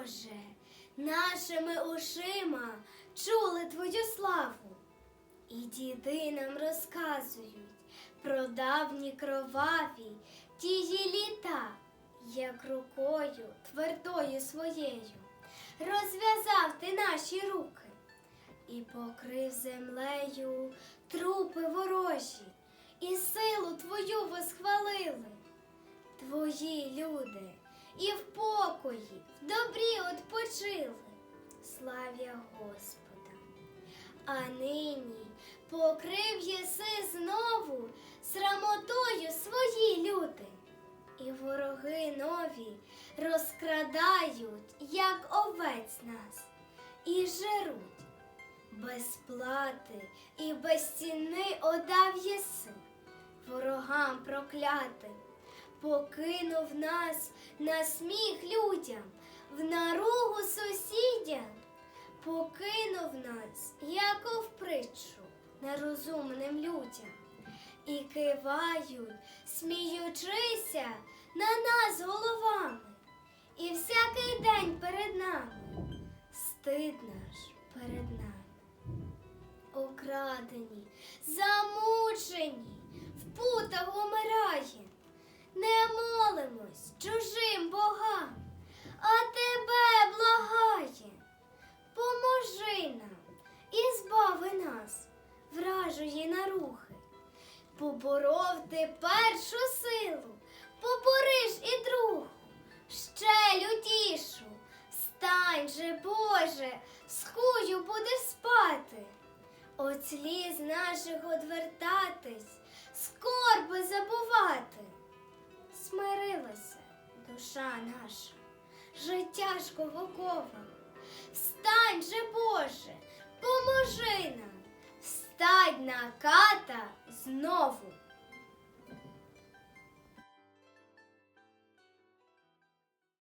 Боже, нашими ушима чули Твою славу, і діди нам розказують про давні кроваві тії літа, як рукою твердою своєю розв'язав ти наші руки і покрив землею трупи ворожі, і силу твою восхвалили. Твої люди і в покої, в добрі odpoчили. Слав'я Господа. А нині покрив єси знову срамотою свої люди. І вороги нові розкрадають, як овець нас, і жеруть. Без плати і без ціни одав єси ворогам проклятим, покинув нас на сміх людям, в наругу сусідям, покинув нас, як притчу, нерозумним людям, і кивають, сміючися на нас головами, і всякий день перед нами, стид наш перед нами. Окрадені, замучені, Поборов ти першу силу, побориш і другу, ще лютішу. Встань же, Боже, скую будеш спати. От сліз наших одвертатись, скорби забувати. Смирилася душа наша, життяшко вокова. Встань на ката знову.